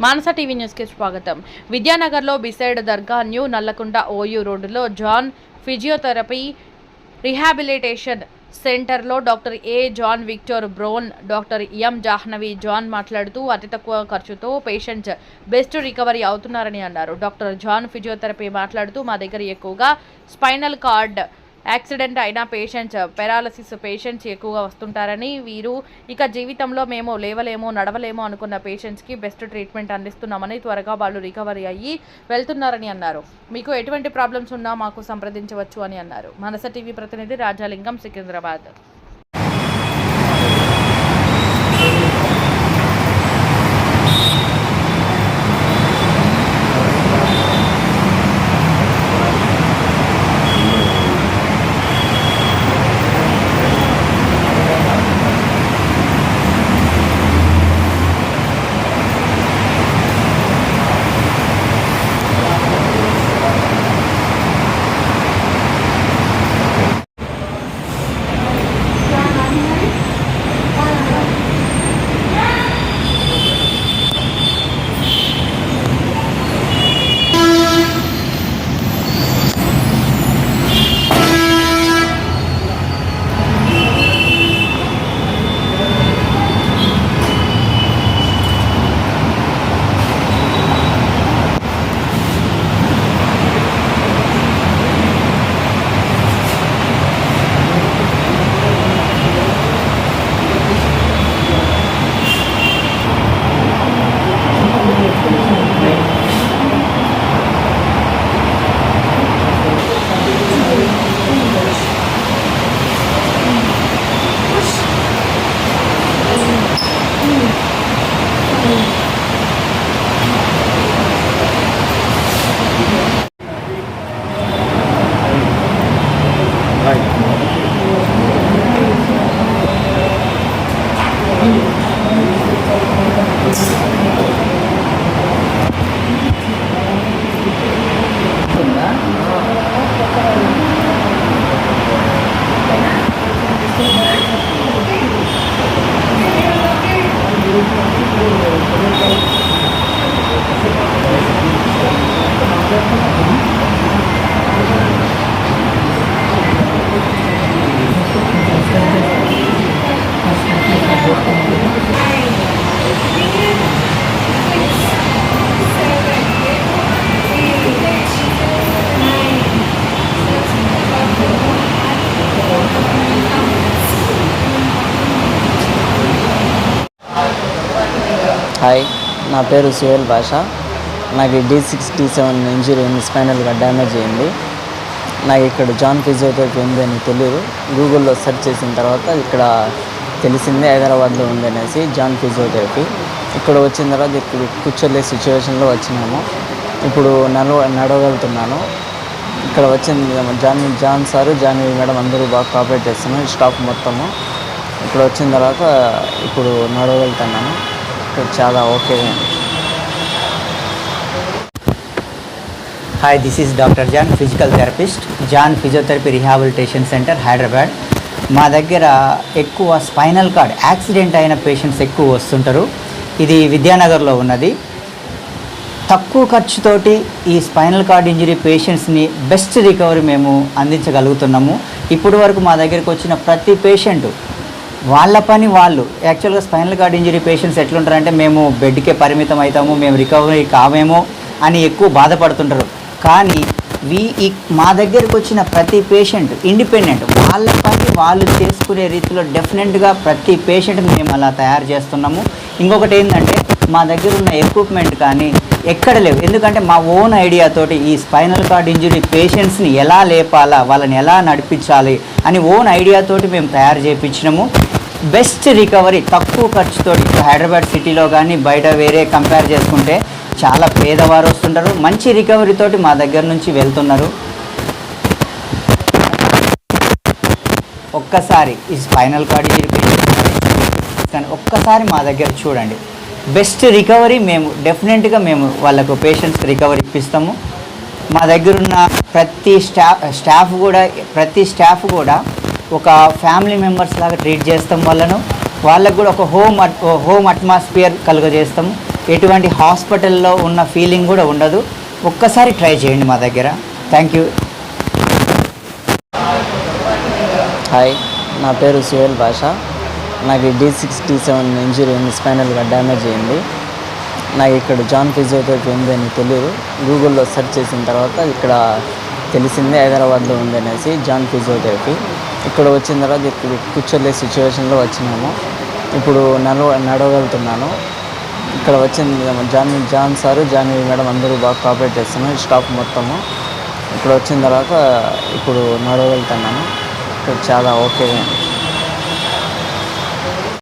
మానస TV న్యూస్కి స్వాగతం. విద్యానగర్లో బిసైడ్ దర్గా న్యూ నల్లకుంట ఓయూ రోడ్డులో జాన్ ఫిజియోథెరపీ రిహాబిలిటేషన్ సెంటర్లో doctor A John Victor Brown doctor M Jahnavi John మాట్లాడుతూ అతి తక్కువ ఖర్చుతో పేషెంట్స్ బెస్ట్ రికవరీ అవుతున్నారని అన్నారు. డాక్టర్ జాన్ ఫిజియోథెరపీ మాట్లాడుతూ మా దగ్గర ఎక్కువగా స్పైనల్ కార్డ్ యాక్సిడెంట్ అయిన పేషెంట్స్ పెరాలసిస్ పేషెంట్స్ ఎక్కువగా వస్తుంటారని వీరు ఇక జీవితంలో మేము లేవలేము నడవలేము అనుకున్న పేషెంట్స్కి బెస్ట్ ట్రీట్మెంట్ అందిస్తున్నామని త్వరగా వాళ్ళు రికవరీ అయ్యి వెళ్తున్నారని అన్నారు. మీకు ఎటువంటి ప్రాబ్లమ్స్ ఉన్నా మాకు సంప్రదించవచ్చు అని అన్నారు. మనస టీవీ ప్రతినిధి రాజాలింగం సికింద్రాబాద్. Thanks. హాయ్ నా పేరు సుహేల్ భాష నాకు D six D seven injury స్పైనల్గా damage అయింది. నాకు ఇక్కడ జాన్ ఫిజియోథెరపీ ఉందని అని తెలియదు గూగుల్లో సెర్చ్ చేసిన తర్వాత ఇక్కడ తెలిసింది హైదరాబాద్లో ఉంది అనేసి జాన్ ఫిజియోథెరపీ. ఇక్కడ వచ్చిన తర్వాత ఇప్పుడు కూర్చోలే సిచ్యువేషన్లో వచ్చినాము. ఇప్పుడు నడవ నడవగలుగుతున్నాను. ఇక్కడ వచ్చిన John John sir Janvi madam అందరూ బాగా కాపరేట్ చేస్తున్నారు స్టాఫ్ మొత్తము. ఇక్కడ వచ్చిన తర్వాత ఇప్పుడు నడవగలుగుతున్నాను. చాలా okay hi this is doctor John physical therapist John physiotherapy rehabilitation centre Hyderabad మా దగ్గర ఎక్కువ స్పైనల్ కార్డ్ యాక్సిడెంట్ అయిన పేషెంట్స్ ఎక్కువ వస్తుంటారు. ఇది విద్యానగర్లో ఉన్నది. తక్కువ ఖర్చుతోటి ఈ స్పైనల్ కార్డ్ ఇంజరీ పేషెంట్స్ని బెస్ట్ రికవరీ మేము అందించగలుగుతున్నాము. ఇప్పటి వరకు మా దగ్గరికి వచ్చిన ప్రతి పేషెంట్ వాళ్ళ పని వాళ్ళు. యాక్చువల్గా స్పైనల్ కార్డ్ ఇంజరీ పేషెంట్స్ ఎట్లుంటారంటే మేము బెడ్కే పరిమితం అవుతాము మేము రికవరీ కావేమో అని ఎక్కువ బాధపడుతుంటారు. కానీ వీ మా దగ్గరకు వచ్చిన ప్రతి పేషెంట్ ఇండిపెండెంట్ వాళ్ళ పని వాళ్ళు చేసుకునే రీతిలో డెఫినెట్గా ప్రతి పేషెంట్ని మేము అలా తయారు చేస్తున్నాము. ఇంకొకటి ఏంటంటే మా దగ్గర ఉన్న ఎక్విప్మెంట్ కానీ ఎక్కడ లేవు. ఎందుకంటే మా ఓన్ ఐడియాతోటి ఈ స్పైనల్ కార్డ్ ఇంజురీ పేషెంట్స్ని ఎలా లేపాలా వాళ్ళని ఎలా నడిపించాలి అని ఓన్ ఐడియాతోటి మేము తయారు చేయించినాము బెస్ట్ రికవరీ తక్కువ ఖర్చుతో ఇప్పుడు హైదరాబాద్ సిటీలో కానీ బయట వేరే కంపేర్ చేసుకుంటే చాలా పేదవారు వస్తుంటారు. మంచి రికవరీతోటి మా దగ్గర నుంచి వెళ్తున్నారు. ఒక్కసారి ఈ స్పైనల్ కార్డ్ కానీ ఒక్కసారి మా దగ్గర చూడండి. బెస్ట్ రికవరీ మేము డెఫినెట్గా మేము వాళ్ళకు పేషెంట్స్ రికవరీ ఇప్పిస్తాము. మా దగ్గర ఉన్న ప్రతి స్టాఫ్ స్టాఫ్ కూడా ప్రతి స్టాఫ్ కూడా ఒక ఫ్యామిలీ మెంబర్స్ లాగా ట్రీట్ చేస్తాం వాళ్ళను. వాళ్ళకు కూడా ఒక హోమ్ హోమ్ అట్మాస్ఫియర్ కలుగజేస్తాం. ఎటువంటి హాస్పిటల్లో ఉన్న ఫీలింగ్ కూడా ఉండదు. ఒక్కసారి ట్రై చేయండి మా దగ్గర. థ్యాంక్ యూ హాయ్ నా పేరు సుహేల్ భాష నాకు డి సిక్స్ సెవెన్ ఇంజురీ ఉంది. స్పైనల్గా డ్యామేజ్ అయింది. నాకు ఇక్కడ జాన్ ఫిజియోథెరపీ ఉందని తెలియదు. గూగుల్లో సెర్చ్ చేసిన తర్వాత ఇక్కడ తెలిసింది హైదరాబాద్లో ఉంది అనేసి జాన్ ఫిజియోథెరపీ. ఇక్కడ వచ్చిన తర్వాత ఇక్కడ కూర్చోలే సిచ్యువేషన్లో వచ్చినాము. ఇప్పుడు నడవ నడవగలుగుతున్నాను. ఇక్కడ వచ్చింది Janvi John sir Janvi madam అందరూ బాగా కోఆపరేట్ చేస్తున్నారు స్టాఫ్ మొత్తము. ఇక్కడ వచ్చిన తర్వాత ఇప్పుడు నడవగలుగుతున్నాను. ఇక్కడ చాలా ఓకే.